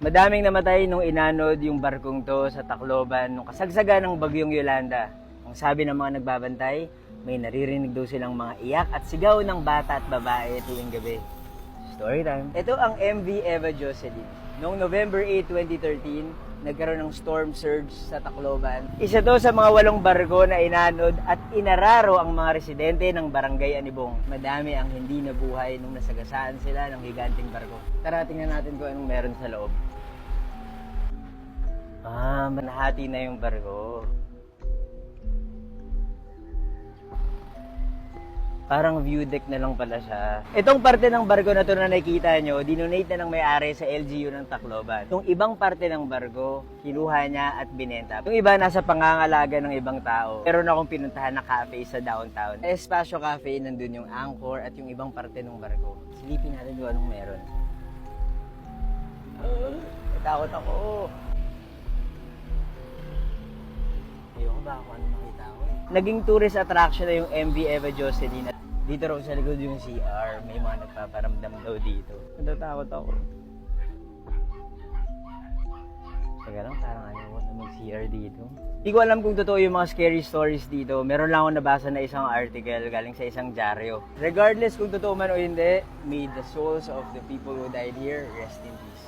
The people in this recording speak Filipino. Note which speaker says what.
Speaker 1: Madaming namatay nung inanod yung barkong to sa Tacloban nung kasagsagan ng bagyong Yolanda. Ang sabi ng mga nagbabantay, may naririnig daw silang mga iyak at sigaw ng bata at babae tuwing gabi. Story time. Ito ang MV Eva Jocelyn. Noong November 8, 2013, nagkaroon ng storm surge sa Tacloban. Isa to sa mga walong barko na inanod at inararo ang mga residente ng barangay Anibong. Madami ang hindi nabuhay nung nasagasaan sila ng higanting barko. Tara, tingnan natin kung anong meron sa loob. Ah, manahati na yung barko. Parang view deck na lang pala siya. Itong parte ng barko na to na nakikita nyo, dinonate na ng may-ari sa LGU ng Tacloban. Itong ibang parte ng barko, kinuha niya at binenta. Yung iba nasa pangangalaga ng ibang tao. Meron akong pinuntahan na cafe sa downtown. Espasyo Cafe, nandun yung anchor at yung ibang parte ng barko. Silipin natin kung anong meron. Uh, natakot ako. Ba kung ano makita ko eh. Naging tourist attraction na yung MV Eva Jocelyn. Dito raw sa likod yung CR, may mga nagpaparamdam daw dito. Natatakot ako. Teka lang, parang ayaw ko na mag-CR dito. Hindi ko alam kung totoo yung mga scary stories dito. Meron lang ako nabasa na isang article galing sa isang dyaryo. Regardless kung totoo man o hindi, may the souls of the people who died here rest in peace.